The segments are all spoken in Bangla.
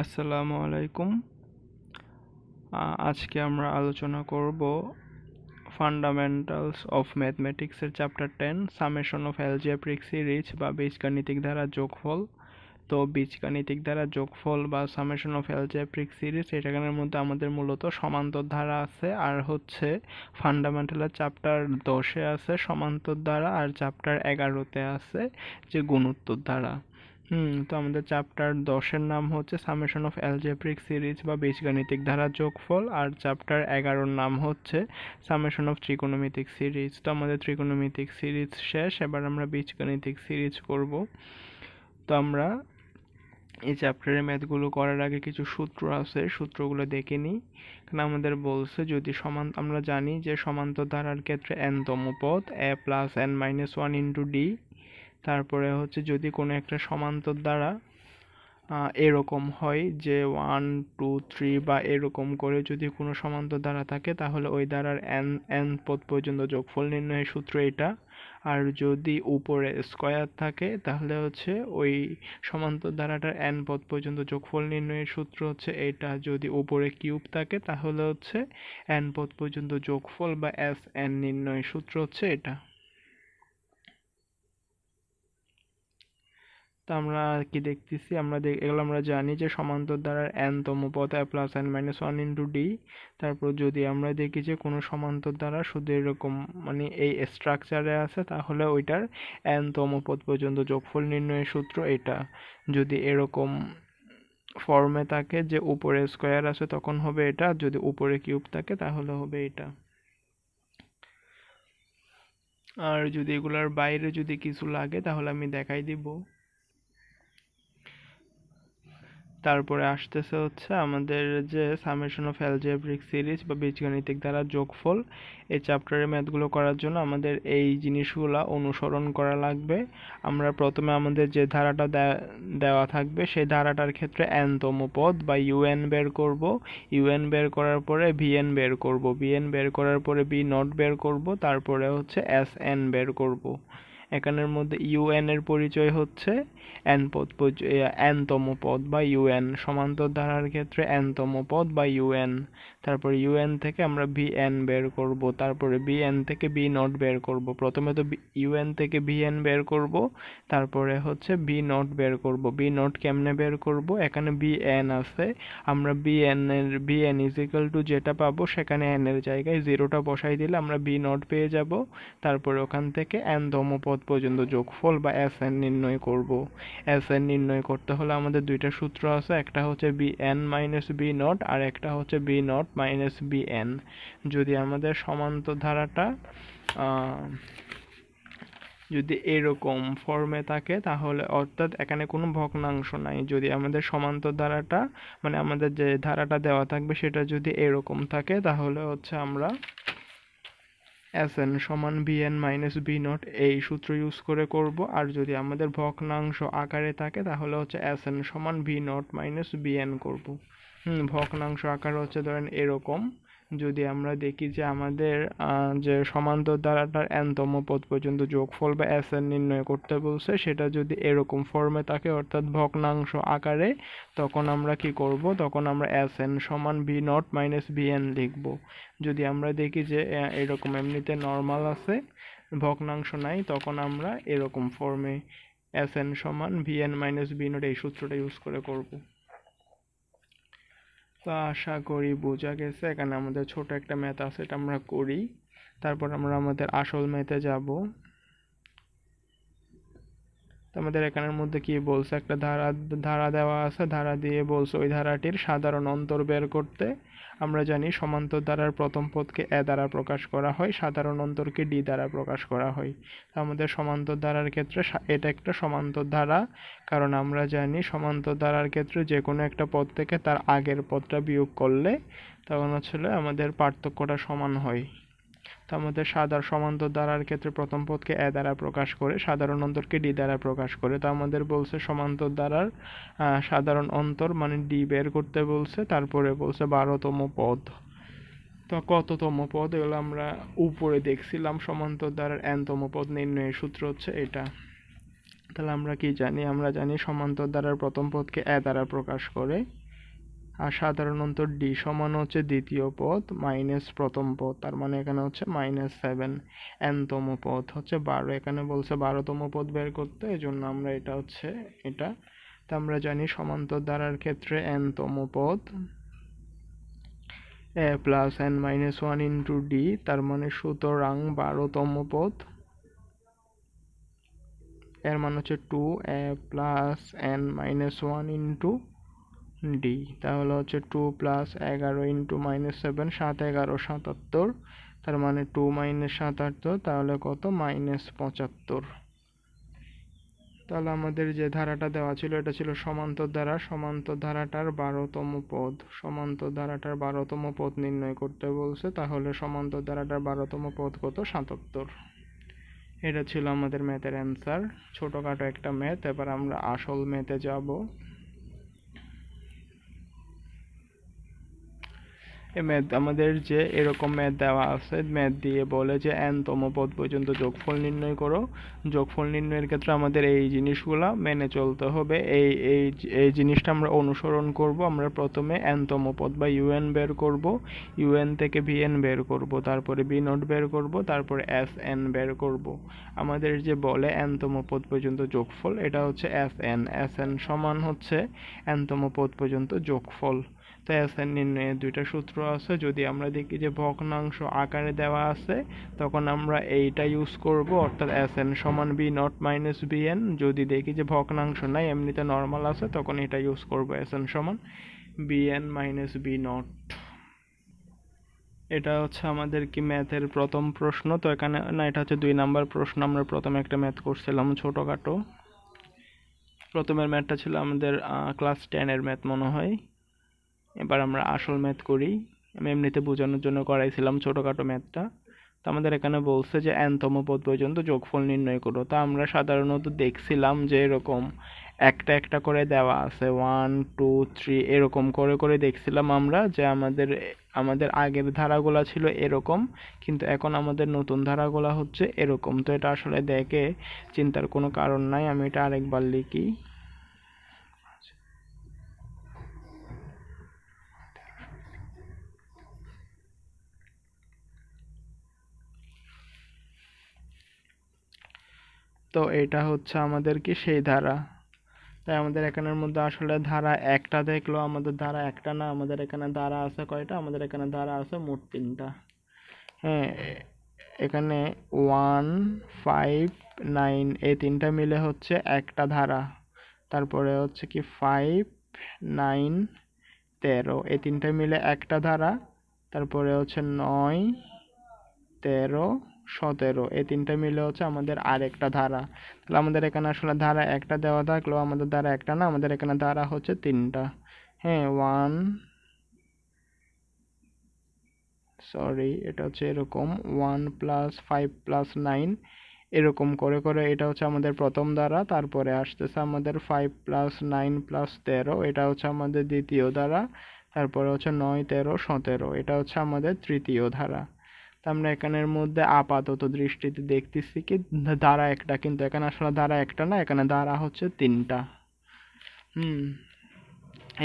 আসসালামু আলাইকুম। আজকে আমরা আলোচনা করব fundamentals of ম্যাথমেটিক্সের chapter ten summation of algebraic series বা বীজগাণিতিক ধারা যোগফল। তো বীজগাণিতিক ধারা যোগফল বা সামেশন অফ অ্যালজেব্রিক সিরিজ এটাখানের মধ্যে আমাদের মূলত সমান্তর ধারা আছে, আর হচ্ছে ফান্ডামেন্টালের চ্যাপ্টার দশে আছে, সমান্তর ধারা, আর চ্যাপ্টার এগারোতে আছে যে গুণোত্তর ধারা। হুম, তো আমাদের চ্যাপ্টার দশের নাম হচ্ছে সামেশন অফ অ্যালজেব্রিক সিরিজ বা বীজগাণিতিক ধারা যোগফল, আর চ্যাপ্টার এগারোর নাম হচ্ছে সামেশন অফ ত্রিকোণমিতিক সিরিজ তো আমাদের ত্রিকোণমিতিক সিরিজ শেষ, এবার আমরা বীজগাণিতিক সিরিজ করব। তো আমরা এই চ্যাপ্টারের ম্যাথগুলো করার আগে কিছু সূত্র আছে, সূত্রগুলো দেখে নিই। এখানে আমাদের বলছে, যদি সমান আমরা জানি যে সমান্তর ধারার ক্ষেত্রে n তম পদ a plus n minus one into d তারপরে হচ্ছে যদি কোনো একটা সমান্তর দ্বারা এরকম হয় যে ওয়ান টু থ্রি বা এরকম করে যদি কোনো সমান্তর দ্বারা থাকে, তাহলে ওই দ্বারার এন এন পদ পর্যন্ত যোগফল নির্ণয়ের সূত্র এটা। আর যদি উপরে স্কয়ার থাকে, তাহলে হচ্ছে ওই সমান্তর দ্বারাটার এন পদ পর্যন্ত যোগফল নির্ণয়ের সূত্র হচ্ছে এটা। যদি উপরে কিউব থাকে, তাহলে হচ্ছে এন পদ পর্যন্ত যোগফল বা এস এন নির্ণয়ের সূত্র হচ্ছে এটা। তো আমরা কি দেখতেছি, আমরা এগুলো আমরা জানি যে সমান্তর দ্বারার n তম পদ a plus n minus one into d তারপর যদি আমরা দেখি যে কোনো সমান্তর দ্বারা শুধু এরকম মানে এই স্ট্রাকচারে আছে, তাহলে ওইটার n তম পদ পর্যন্ত যোগফল নির্ণয়ের সূত্র এটা। যদি এরকম ফর্মে থাকে যে উপরে স্কোয়ার আছে তখন হবে এটা যদি উপরে কিউব থাকে তাহলে হবে এটা। আর যদি এগুলার বাইরে যদি কিছু লাগে তাহলে আমি দেখাই দিব। তারপরে আসতেছে হচ্ছে আমাদের যে সামেশন অফ অ্যালজেব্রিক সিরিজ বা বীজগাণিতিক দ্বারা যোগফল, এই চ্যাপ্টারের ম্যাথগুলো করার জন্য আমাদের এই জিনিসগুলো অনুসরণ করা লাগবে। আমরা প্রথমে আমাদের যে ধারাটা দেওয়া থাকবে, সেই ধারাটার ক্ষেত্রে n তম পদ বা ইউএন বের করব। ইউএন বের করার পরে ভিএন বের করব। ভিএন বের করার পরে বি নট বের করব। তারপরে হচ্ছে এস এন বের করব। এখানের মধ্যে ইউএন এর পরিচয় হচ্ছে এন পদ এন তম পদ বা ইউএন সমান্তর ধারার ক্ষেত্রে এন তম পদ বা ইউএন তারপর ইউএন থেকে আমরা ভিএন বের করব, তারপরে বিএন থেকে বি নট বের করব। প্রথমে তো ইউএন থেকে ভিএন বের করব, তারপরে হচ্ছে বি নট বের করব। বি নট কেমনে বের করব? এখানে বিএন আছে, আমরা বিএন এর বিএন ইজ ইকাল টু যেটা পাবো সেখানে এন এর জায়গায় জিরোটা বসাই দিলে আমরা বি নট পেয়ে যাব। তারপরে ওখান থেকে এন তম পদ পর্যন্ত যোগফল বা এস এন নির্ণয় করব। এস এন নির্ণয় করতে হলে আমাদের দুইটা সূত্র আছে, একটা হচ্ছে b n minus b naught আর একটা হচ্ছে b naught minus b n যদি আমাদের সমান্তর ধারাটা যদি এরকম ফর্মে থাকে, তাহলে অর্থাৎ এখানে কোনো ভগ্নাংশ নাই। যদি আমাদের সমান্তর ধারাটা মানে আমাদের যে ধারাটা দেওয়া থাকবে সেটা যদি এরকম থাকে, তাহলে হচ্ছে আমরা এস এন সমান b n minus b naught এই সূত্র ইউজ করে করব। আর যদি আমাদের ভগ্নাংশ আকারে থাকে, তাহলে হচ্ছে এস এন সমান v naught minus b n করব। হুম, ভগ্নাংশ আকার হচ্ছে ধরেন এরকম। যদি আমরা দেখি যে আমাদের যে সমান্তর দ্বারাটার এনতম পদ পর্যন্ত যোগফল বা এন নির্ণয় করতে বলছে, সেটা যদি এরকম ফর্মে থাকে, অর্থাৎ ভগ্নাংশ আকারে, তখন আমরা কি করব? তখন আমরা এস এন সমান b naught minus b n লিখব। যদি আমরা দেখি যে এরকম এমনিতে নর্মাল আছে, ভগ্নাংশ নাই, তখন আমরা এরকম ফর্মে এস এন সমান v n minus b naught এই সূত্রটা ইউজ করে করব। তো আশা করি বোঝা গেছে। এখানে আমাদের ছোট একটা ম্যাথ আছে, এটা আমরা করি। তারপর আমরা আমাদের আসল ম্যাথে যাব। আমাদের এখানের মধ্যে কি বলছে? একটা ধারা ধারা দেওয়া আছে। ধারা দিয়ে বলছে, ওই ধারাটির সাধারণ অন্তর বের করতে আমরা জানি সমান্তর দ্বারার প্রথম পদকে এ দ্বারা প্রকাশ করা হয়, সাধারণ অন্তরকে ডি দ্বারা প্রকাশ করা হয়। আমাদের সমান্তর ধারার ক্ষেত্রে এটা একটা সমান্তর ধারা কারণ আমরা জানি সমান্তর ধারার ক্ষেত্রে যে কোনো একটা পদ থেকে তার আগের পদটা বিয়োগ করলে তখন হচ্ছিল আমাদের পার্থক্যটা সমান হয়। তো আমাদের সাধারণ সমান্তর দ্বারার ক্ষেত্রে প্রথম পদকে এ দ্বারা প্রকাশ করে, সাধারণ অন্তরকে ডি দ্বারা প্রকাশ করে। তো আমাদের বলছে সমান্তর দ্বারার সাধারণ অন্তর মানে ডি বের করতে বলছে, তারপরে বলছে বারোতম পদ। তো কততম পদ এগুলো আমরা উপরে দেখছিলাম সমান্তর দ্বারার এনতম পদ নির্ণয়ের সূত্র হচ্ছে এটা। তাহলে আমরা কি জানি? আমরা জানি সমান্তর দ্বারার প্রথম পদকে এ দ্বারা প্রকাশ করে। আর সাধারণত ডি সমান হচ্ছে দ্বিতীয় পদ মাইনাস প্রথম পদ, তার মানে এখানে হচ্ছে মাইনাস সেভেন এনতম পদ হচ্ছে বারো। এখানে বলছে বারোতম পদ বের করতে এই জন্য আমরা এটা হচ্ছে, এটা, তা আমরা জানি সমান্তর ধারার ক্ষেত্রে এনতম পদ a plus n minus one into d তার মানে সুতরাং বারোতম পদ, এর মান হচ্ছে two a plus n minus one into d তাহলে হচ্ছে টু প্লাস এগারো ইন্টু মাইনাস সেভেন সাত এগারো, সাতাত্তর, তার মানে টু মাইনাস সাতাত্তর, তাহলে কত? মাইনাস পঁচাত্তর। তাহলে আমাদের যে ধারাটা দেওয়া ছিল, এটা ছিল সমান্তর ধারা। সমান্তর ধারাটার বারোতম পদ। সমান্তর ধারাটার বারোতম পদ নির্ণয় করতে বলছে, তাহলে সমান্তর ধারাটার বারোতম পদ কত? সাতাত্তর। এটা ছিল আমাদের ম্যাথের অ্যান্সার ছোটোখাটো একটা ম্যাথ এবার আমরা আসল ম্যাথে যাব। ম্যাথ আমাদের যে এরকম ম্যাথ দেওয়া আছে ম্যাথ দিয়ে বলে যে এনতম পদ পর্যন্ত যোগফল নির্ণয় করো। যোগফল নির্ণয়ের ক্ষেত্রে আমাদের এই জিনিসগুলা মেনে চলতে হবে। এই এই এই জিনিসটা আমরা অনুসরণ করব। আমরা প্রথমে এনতম পদ বা ইউএন বের করব। ইউএন থেকে ভিএন বের করব। তারপরে বি নোট বের করব। তারপরে এস এন বের করব। আমাদের যে বলে এনতম পদ পর্যন্ত যোগফল, এটা হচ্ছে এস এন এস এন সমান হচ্ছে এনতম পদ পর্যন্ত যোগফল। তো এসএন নির্ণয়ের দুইটা সূত্র আছে। যদি আমরা দেখি যে ভগ্নাংশ আকারে দেওয়া আছে, তখন আমরা এইটা ইউজ করব, অর্থাৎ এসএন সমান বি নট মাইনাস বিএন যদি দেখি যে ভগ্নাংশ নাই, এমনিতে নর্মাল আছে, তখন এটা ইউজ করব এসএন সমান বিএন মাইনাস বি নট এটা হচ্ছে আমাদের কি ম্যাথের প্রথম প্রশ্ন। তো এখানে, না, এটা হচ্ছে দুই নাম্বার প্রশ্ন। আমরা প্রথমে একটা ম্যাথ করছিলাম ছোটোখাটো। প্রথমের ম্যাথটা ছিল আমাদের ক্লাস টেনের ম্যাথ মনে হয়। এবার আমরা আসল ম্যাথ করি। আমি এমনিতে বোঝানোর জন্য করাইছিলাম ছোটোখাটো ম্যাথটা তো আমাদের এখানে বলছে যে এনতম পদ পর্যন্ত যোগফল নির্ণয় করো। তা আমরা সাধারণত দেখছিলাম যে এরকম একটা একটা করে দেওয়া আছে। ওয়ান টু থ্রি এরকম করে করে দেখছিলাম আমরা যে আমাদের আমাদের আগের ধারাগুলা ছিল এরকম, কিন্তু এখন আমাদের নতুন ধারাগুলা হচ্ছে এরকম। তো এটা আসলে দেখে চিন্তার কোনো কারণ নাই। আমি এটা আরেকবার লিখি। তো এটা হচ্ছে আমাদের কি সেই ধারা। তাই আমাদের এখানের মধ্যে আসলে ধারা একটা দেখল, আমাদের ধারা একটা না, আমাদের এখানে ধারা আছে কয়টা? আমাদের এখানে ধারা আছে মোট তিনটা। হ্যাঁ এখানে ওয়ান ফাইভ নাইন এই তিনটা মিলে হচ্ছে একটা ধারা। তারপরে হচ্ছে কি ফাইভ নাইন তেরো, এই তিনটা মিলে একটা ধারা। তারপরে হচ্ছে নয়, তেরো সতেরো। এই তিনটা মিলে হচ্ছে আমাদের আরেকটা ধারা। তাহলে আমাদের এখানে আসলে ধারা একটা দেওয়া থাকলেও আমাদের ধারা একটা না, আমাদের এখানে ধারা হচ্ছে তিনটা। হ্যাঁ ওয়ান সরি এটা হচ্ছে এরকম one plus five plus nine এরকম করে করে এটা হচ্ছে আমাদের প্রথম ধারা, তারপরে আসতেছে আমাদের ফাইভ প্লাস নাইন প্লাস তেরো, এটা হচ্ছে আমাদের দ্বিতীয় ধারা, তারপরে হচ্ছে নয়, তেরো, সতেরো, এটা হচ্ছে আমাদের তৃতীয় ধারা। আমরা এখানের মধ্যে আপাতত দৃষ্টিতে দেখতেছি কি ধারা একটা, কিন্তু এখানে আসলে ধারা একটা না, এখানে ধারা হচ্ছে তিনটা। হুম,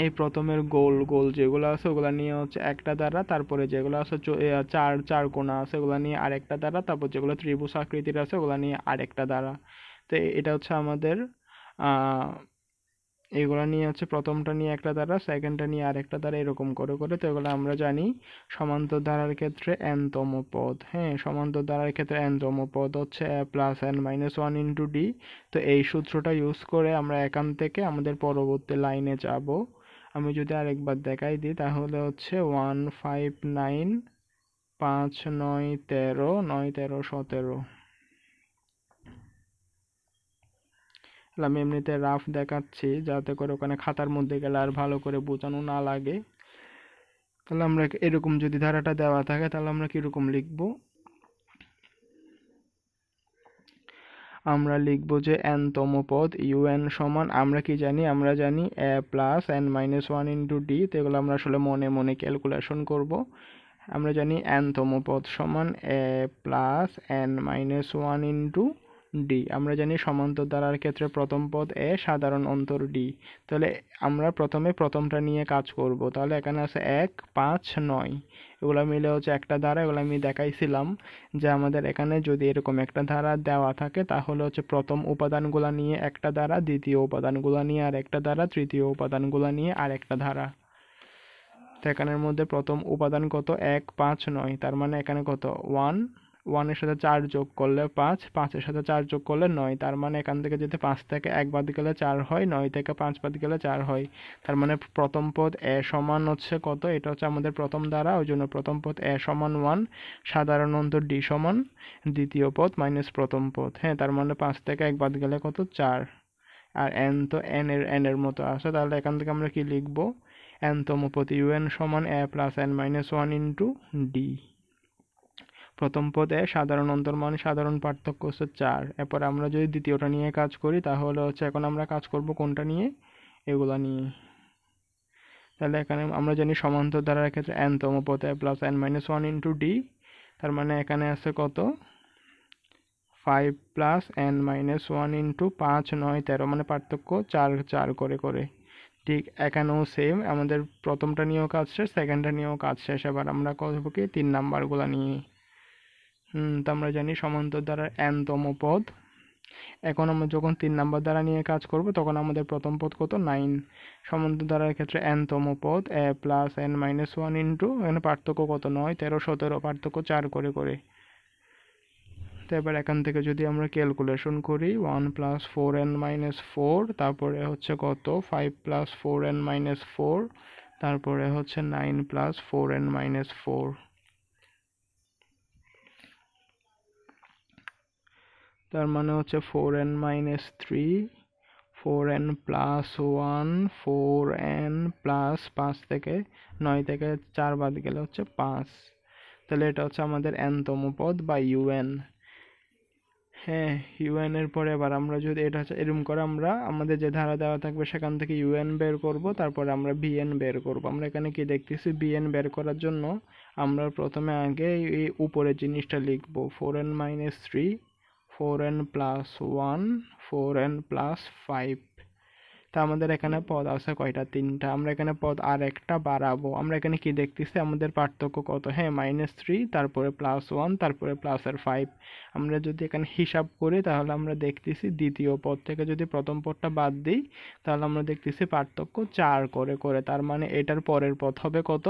এই প্রথমের গোল গোল যেগুলো আছে ওগুলো নিয়ে হচ্ছে একটা দ্বারা তারপরে যেগুলো আছে চার চার কোণা আছে ওগুলো নিয়ে আরেকটা দ্বারা তারপর যেগুলো ত্রিভুজ আকৃতির আছে ওগুলো নিয়ে আরেকটা দ্বারা তো এটা হচ্ছে আমাদের এগুলো নিয়ে হচ্ছে প্রথমটা নিয়ে একটা দ্বারা সেকেন্ডটা নিয়ে আরেকটা দ্বারা এরকম করে করে। তো এগুলো আমরা জানি সমান্তর ধারার ক্ষেত্রে এনতম পদ। হ্যাঁ সমান্তর ধারার ক্ষেত্রে এনতম পদ হচ্ছে a plus n minus one into d তো এই সূত্রটা ইউজ করে আমরা এখান থেকে আমাদের পরবর্তী লাইনে যাব। আমি যদি আরেকবার দেখাই দিই, তাহলে হচ্ছে ওয়ান ফাইভ নাইন পাঁচ নয় তেরো নয় তেরো, সতেরো। আমি এমনিতে রাফ দেখাচ্ছি যাতে করে ওখানে খাতার মধ্যে গেলে আর ভালো করে বোঝানো না লাগে। তাহলে আমরা এরকম যদি ধারাটা দেওয়া থাকে, তাহলে আমরা কীরকম লিখব? আমরা লিখব যে এন তম পদ ইউএন সমান, আমরা কি জানি? আমরা জানি a plus n minus one into d তো এগুলো আমরা আসলে মনে মনে ক্যালকুলেশন করব। আমরা জানি এন তম পদ সমান a plus n minus one into d. আমরা জানি সমান্তর দ্বারার ক্ষেত্রে প্রথম পদ এ, সাধারণ অন্তর ডি। তাহলে আমরা প্রথমে প্রথমটা নিয়ে কাজ করব। তাহলে এখানে আছে এক, পাঁচ, নয়। এগুলো মিলে হচ্ছে একটা ধারা, এগুলো আমি দেখাইছিলাম যে আমাদের এখানে যদি এরকম একটা ধারা দেওয়া থাকে, তাহলে হচ্ছে প্রথম উপাদানগুলো নিয়ে একটা ধারা, দ্বিতীয় উপাদানগুলো নিয়ে আর একটা ধারা, তৃতীয় উপাদানগুলো নিয়ে আর একটা ধারা। তো এখানের মধ্যে প্রথম উপাদান কত? এক, পাঁচ, নয়। তার মানে এখানে কত? ওয়ান ওয়ানের সাথে চার যোগ করলে পাঁচ, পাঁচের সাথে চার যোগ করলে নয়। তার মানে এখান থেকে যদি পাঁচ থেকে এক বাদ গেলে চার হয়, নয় থেকে পাঁচ বাদ গেলে চার হয়। তার মানে প্রথম পদ এ সমান হচ্ছে কত? এটা হচ্ছে আমাদের প্রথম দ্বারা, ওই জন্য প্রথম পদ এ সমান ওয়ান, সাধারণ অন্তর ডি সমান দ্বিতীয় পদ মাইনাস প্রথম পদ। হ্যাঁ তার মানে পাঁচ থেকে এক বাদ গেলে কত? চার। আর এন তো এন এর এন এর মতো আছে। তাহলে এখান থেকে আমরা কি লিখব? এন তম পদ u n a plus n minus one into d প্রথম পদে সাধারণ অন্তর্মান, সাধারণ পার্থক্য হচ্ছে চার। এরপর আমরা যদি দ্বিতীয়টা নিয়ে কাজ করি, তাহলে হচ্ছে এখন আমরা কাজ করব কোনটা নিয়ে? এগুলা নিয়ে। তাহলে এখানে আমরা জানি সমান্তর দ্বারার ক্ষেত্রে এন তম পদে plus n minus one into d তার মানে এখানে আছে কত? Five plus n minus one into পাঁচ, নয়, তেরো মানে পার্থক্য চার চার করে করে। ঠিক এখানেও সেম আমাদের প্রথমটা নিয়েও কাজ শেষ সেকেন্ডটা নিয়েও কাজ শেষ। এবার আমরা করব কি? তিন নাম্বারগুলো নিয়ে। তো আমরা জানি সমান্তর দ্বারা এনতম পদ। এখন আমরা যখন তিন নাম্বার দ্বারা নিয়ে কাজ করব, তখন আমাদের প্রথম পদ কত? নাইন সমান্তর দ্বারার ক্ষেত্রে এনতম পদ a plus n minus one into এখানে পার্থক্য কত? নয়, তেরো, সতেরো, পার্থক্য চার করে করে। তো এবার এখান থেকে যদি আমরা ক্যালকুলেশন করি one plus four n minus four তারপরে হচ্ছে কত? Five plus four n minus four তারপরে হচ্ছে nine plus four n minus four তার মানে হচ্ছে four n minus three four n plus one four n plus পাঁচ থেকে নয় থেকে চার বাদ গেলে হচ্ছে পাঁচ। তাহলে এটা হচ্ছে আমাদের এনতম পদ বা ইউএন হ্যাঁ ইউএন এর পরে এবার আমরা যদি এটা হচ্ছে এরকম করে আমরা, আমাদের যে ধারা দেওয়া থাকবে সেখান থেকে ইউএন বের করব, তারপরে আমরা বিএন বের করব। আমরা এখানে কি দেখতেছি? বিএন বের করার জন্য আমরা প্রথমে আগে এই উপরের জিনিসটা লিখব। Four n minus three four n plus one four n plus five তা আমাদের এখানে পদ আছে কয়টা? তিনটা। আমরা এখানে পদ আর একটা বাড়াবো। আমরা এখানে কি দেখতেছি? আমাদের পার্থক্য কত? হ্যাঁ মাইনাস থ্রি তারপরে প্লাস ওয়ান তারপরে প্লাসের ফাইভ আমরা যদি এখানে হিসাব করি, তাহলে আমরা দেখতেছি দ্বিতীয় পদ থেকে যদি প্রথম পদটা বাদ দিই, তাহলে আমরা দেখতেছি পার্থক্য চার করে করে। তার মানে এটার পরের পদ হবে কত?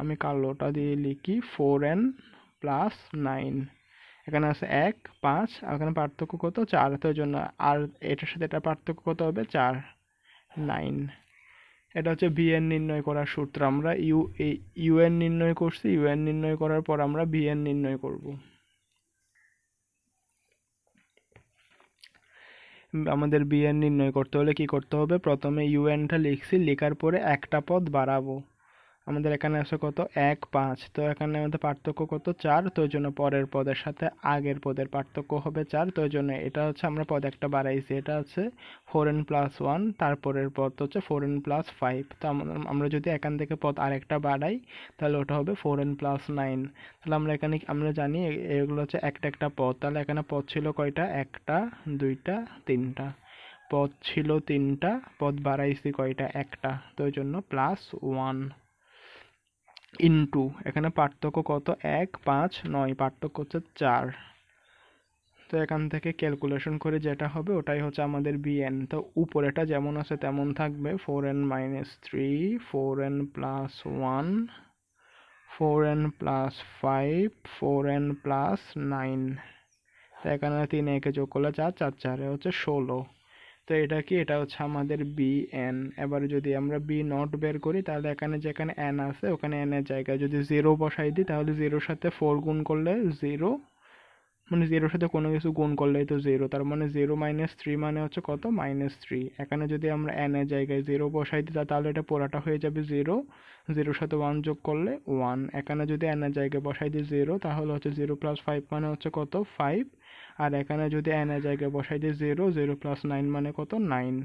আমি কালোটা দিয়ে লিখি ফোর এন প্লাস নাইন এখানে আছে এক, পাঁচ, আর এখানে পার্থক্য কত? চার। তো জন্য আর এটার সাথে এটা পার্থক্য কত হবে? চার। নাইন। এটা হচ্ছে বিএন নির্ণয় করার সূত্র। আমরা ইউ ইউএন নির্ণয় করছি। ইউএন নির্ণয় করার পর আমরা বিএন নির্ণয় করব। আমাদের বিএন নির্ণয় করতে হলে কি করতে হবে? প্রথমে ইউএনটা লিখছি। লেখার পরে একটা পদ বাড়াবো। আমাদের এখানে আছে কত? এক, পাঁচ। তো এখানে আমাদের পার্থক্য কত? চার। তো জন্য পরের পদের সাথে আগের পদের পার্থক্য হবে চার। তো জন্য এটা হচ্ছে আমরা পদ একটা বাড়াইছি। এটা হচ্ছে ফোর এন প্লাস ওয়ান তারপরের পদ হচ্ছে ফোর এন প্লাস ফাইভ তো আমরা যদি এখান থেকে পদ আরেকটা বাড়াই, তাহলে ওটা হবে ফোর এন প্লাস নাইন তাহলে আমরা এখানে আমরা জানি এগুলো হচ্ছে একটা একটা পদ। তাহলে এখানে পদ ছিল কয়টা? একটা, দুইটা, তিনটা। পদ ছিল তিনটা, পদ বাড়াইছি কয়টা? একটা। তো জন্য প্লাস ওয়ান ইন্টু এখানে পার্থক্য কত? এক, পাঁচ, নয়, পার্থক্য হচ্ছে চার। তো এখান থেকে ক্যালকুলেশন করে যেটা হবে, ওটাই হচ্ছে আমাদের বিএন তো উপরেটা যেমন আছে তেমন থাকবে four n minus three four n plus one four n plus five four n plus nine তো এখানে তিন একে যোগ করলে চার চার, চারে হচ্ছে ষোলো। তো এটা কি? এটা হচ্ছে আমাদের বি এন এবার যদি আমরা বি নট বের করি, তাহলে এখানে যেখানে এন আছে, ওখানে এন এর জায়গায় যদি জিরো বসাই দিই, তাহলে জিরোর সাথে ফোর গুণ করলে জিরো মানে জিরোর সাথে কোনো কিছু গুণ করলেই তো জিরো তার মানে জিরো মাইনাস থ্রি মানে হচ্ছে কত? মাইনাস থ্রি এখানে যদি আমরা এন এর জায়গায় জিরো বসাই দিই, তাহলে এটা পুরাটা হয়ে যাবে জিরো জিরোর সাথে ওয়ান যোগ করলে ওয়ান এখানে যদি এন এর জায়গায় বসাই দিই জিরো তাহলে হচ্ছে জিরো প্লাস ফাইভ মানে হচ্ছে কত? ফাইভ আর এখানে যদি এন এর জায়গায় বসাই দিই জিরো জিরো প্লাস নাইন মানে কত? নাইন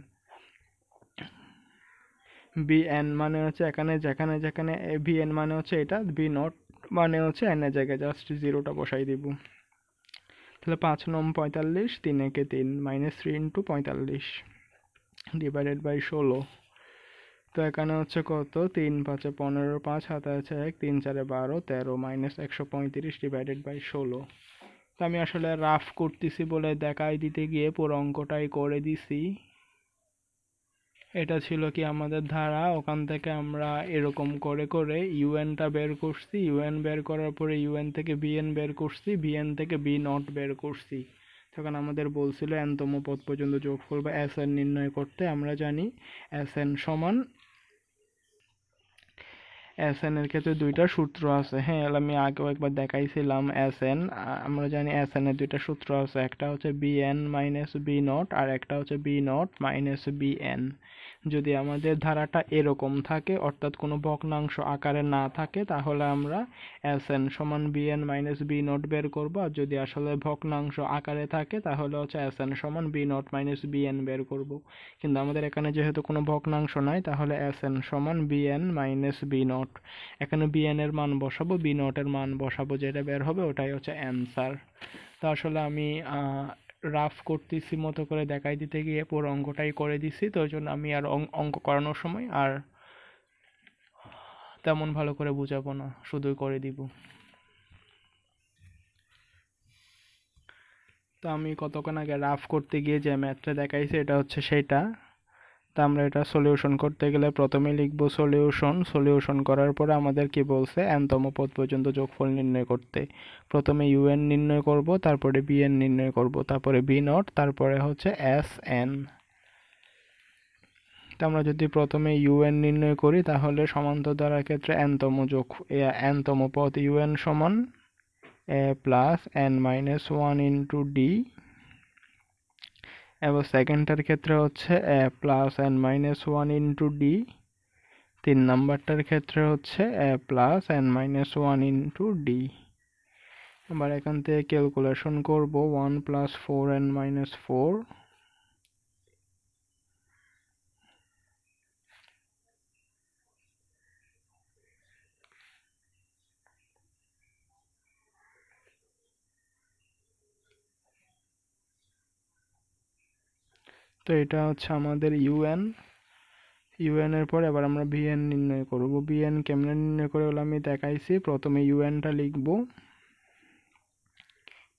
বি এন মানে হচ্ছে এখানে, যেখানে যেখানে বি এন মানে হচ্ছে এটা বি নট মানে হচ্ছে এন এর জায়গায় জাস্ট জিরোটা বসাই দিব। তাহলে পাঁচ নম পঁয়তাল্লিশ, তিন একে তিন মাইনাস থ্রি ইন্টু পঁয়তাল্লিশ ডিভাইডেড বাই ষোলো। তো এখানে হচ্ছে কত? তিন পাঁচে পনেরো, পাঁচ হাতে আছে এক, তিন চারে বারো, তেরো মাইনাস একশো পঁয়ত্রিশ ডিভাইডেড বাই ষোলো। তো আমি আসলে রাফ করতেছি বলে দেখাই দিতে গিয়ে পুরো অঙ্কটাই করে দিছি। এটা ছিল কি আমাদের ধারা? ওখান থেকে আমরা এরকম করে করে ইউএনটা বের করছি। ইউএন বের করার পরে ইউএন থেকে বিএন বের করছি। বিএন থেকে বি নট বের করছি। তখন আমাদের বলছিল এনতম পদ পর্যন্ত যোগফল বা এস এন নির্ণয় করতে। আমরা জানি এস এন সমান এস এর ক্ষেত্রে দুইটা সূত্র আছে। হ্যাঁ আমি আগেও একবার দেখাইছিলাম এস এন আমরা জানি এস এন এর দুইটা সূত্র আছে। একটা হচ্ছে b n minus b naught আর একটা হচ্ছে b naught minus b n যদি আমাদের ধারাটা এরকম থাকে, অর্থাৎ কোনো ভগ্নাংশ আকারে না থাকে, তাহলে আমরা এস এন সমান b n minus b naught বের করব। আর যদি আসলে ভগ্নাংশ আকারে থাকে, তাহলে হচ্ছে এস এন সমান b naught minus b n বের করব। কিন্তু আমাদের এখানে যেহেতু কোনো ভগ্নাংশ নাই, তাহলে এস এন সমান b n minus b naught এখানে বি এন এর মান বসাবো বি নটের মান বসাবো, যেটা বের হবে ওটাই হচ্ছে অ্যান্সার তো আসলে আমি রাফ করতেছি, মতো করে দেখাই দিতে গিয়ে পুরো অঙ্কটাই করে দিছি, তো ওই জন্য আমি আর অঙ্ক করানোর সময় আর তেমন ভালো করে বুঝাবো না, শুধুই করে দিব। তো আমি কতক্ষণ আগে রাফ করতে গিয়ে যে ম্যাথটা দেখাইছি, এটা হচ্ছে সেটা। তা আমরা এটা সলিউশন করতে গেলে প্রথমে লিখব সলিউশন সলিউশন করার পরে আমাদের কি বলছে? এনতম পদ পর্যন্ত যোগফল নির্ণয় করতে। প্রথমে ইউএন নির্ণয় করব, তারপরে বিএন নির্ণয় করব, তারপরে বি নট তারপরে হচ্ছে এস এন তো আমরা যদি প্রথমে ইউএন নির্ণয় করি, তাহলে সমান্তর দ্বারার ক্ষেত্রে এনতম যোগ এনতম পদ u n, a plus n minus one into d এবং সেকেন্ডটার ক্ষেত্রে হচ্ছে, a plus and minus one into d তিন নাম্বারটার ক্ষেত্রে হচ্ছে, a plus and minus one into d এবার এখান থেকে ক্যালকুলেশন করব one plus four and minus four তো এটা হচ্ছে আমাদের ইউএন ইউএন এর পর এবার আমরা ভিএন নির্ণয় করব। ভিএন কেমনে নির্ণয় করে হলো আমি দেখাইছি। প্রথমে ইউএনটা লিখব।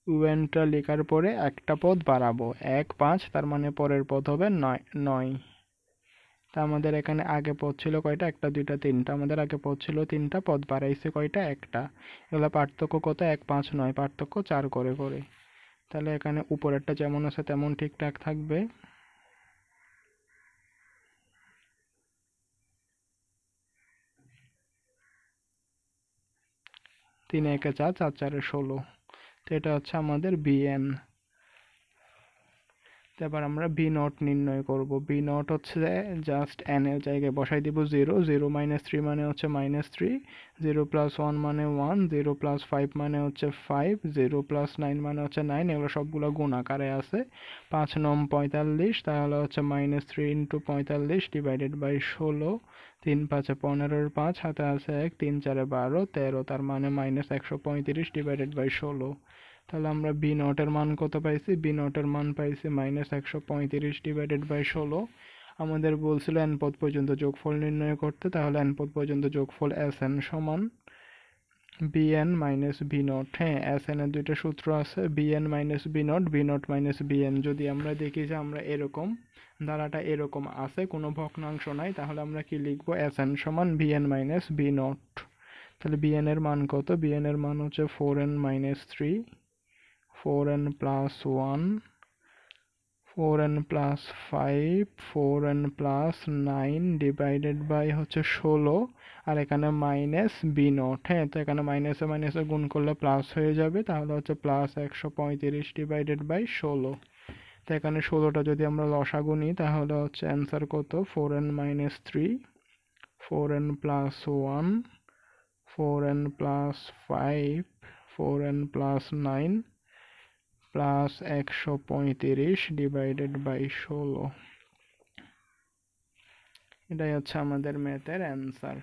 ইউএনটা লেখার পরে একটা পদ বাড়াবো। এক, পাঁচ, তার মানে পরের পদ হবে নয় নয়। তা আমাদের এখানে আগে পদ ছিল কয়টা? একটা, দুইটা, তিনটা। আমাদের আগে পদ ছিল তিনটা, পদ বাড়াইছে কয়টা? একটা। এগুলো পার্থক্য কত? এক, পাঁচ, নয়। পার্থক্য চার করে করে। তাহলে এখানে উপরেরটা যেমন আছে তেমন ঠিকঠাক থাকবে। তিন একে চার চার চারে ষোলো। তো এটা হচ্ছে আমাদের বিএন এবার আমরা বি নট নির্ণয় করব। বি নট হচ্ছে জাস্ট এন এর জায়গায় বসাই দিব জিরো জিরো মাইনাস থ্রি মানে হচ্ছে minus three zero plus one মানে ওয়ান জিরো প্লাস ফাইভ মানে হচ্ছে ফাইভ জিরো প্লাস নাইন মানে হচ্ছে নাইন এগুলো সবগুলো গুণ আকারে আছে। পাঁচ নম পঁয়তাল্লিশ, তাহলে হচ্ছে মাইনাস থ্রি ইন্টু পঁয়তাল্লিশ ডিভাইডেড বাই ষোলো, তিন পাঁচে পনেরোর পাঁচ, হাতে আছে এক, তিন চারে বারো, তেরো, তার মানে মাইনাস একশো পঁয়ত্রিশ ডিভাইডেড বাই ষোলো। তাহলে আমরা বি নটের মান কত পাইছি? বি নটের মান পাইছি মাইনাস একশো পঁয়ত্রিশ ডিভাইডেড বাই ষোলো। আমাদের বলছিল এন পদ পর্যন্ত যোগফল নির্ণয় করতে, তাহলে এন পদ পর্যন্ত যোগফল এস এন সমান b n minus b naught হ্যাঁ এস এন এর দুইটা সূত্র আছে b n minus b naught b naught minus b n যদি আমরা দেখি যে আমরা এরকম, ধারাটা এরকম আছে, কোনো ভগ্নাংশ নাই, তাহলে আমরা কি লিখব? এস এন সমান b n minus b naught তাহলে বি এন এর মান কত? বি এন এর মান হচ্ছে four n minus three four n plus one four n plus five four n plus nine divided by হচ্ছে ষোলো। আর এখানে মাইনাস বি নট হ্যাঁ? তো এখানে মাইনাসে মাইনাসে গুণ করলে প্লাস হয়ে যাবে। তাহলে হচ্ছে প্লাস একশো পঁয়ত্রিশ ডিভাইডেড বাই ষোলো। তো এখানে ষোলোটা যদি আমরা লসাগু নিই, তাহলে হচ্ছে অ্যান্সার কত? Four n minus three four n plus one four n plus five four n plus nine plus একশো পঁয়ত্রিশ ডিভাইডেড বাই ষোলো। এটাই হচ্ছে আমাদের ম্যাথের অ্যান্সার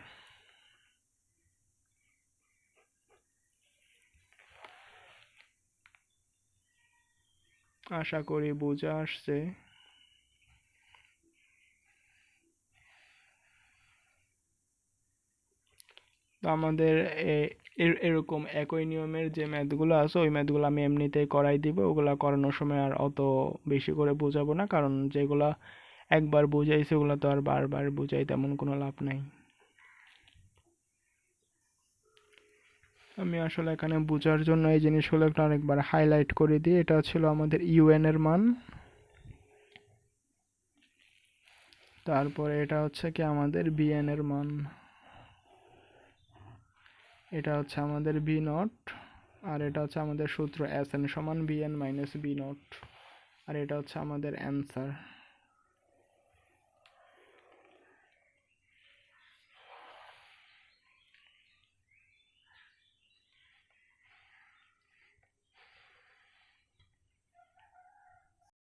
আশা করি বোঝা আসছে। আমাদের এর- এরকম একই নিয়মের যে ম্যাথগুলো আছে, ওই ম্যাথগুলো আমি এমনিতেই করাই দিব। ওগুলা করানোর সময় আর অত বেশি করে বোঝাবো না, কারণ যেগুলা একবার বুঝাইছি ওগুলো তো আর বারবার বুঝাই তেমন কোনো লাভ নাই। আমি আসলে এখানে বোঝার জন্য এই জিনিসগুলো একটু আরেকবার হাইলাইট করে দিই। এটা ছিল আমাদের ইউএন এর মান। তারপরে এটা হচ্ছে কি আমাদের বিএন এর মান। এটা হচ্ছে আমাদের বি নট আর এটা হচ্ছে আমাদের সূত্র এস এন সমান b n minus b naught আর এটা হচ্ছে আমাদের অ্যান্সার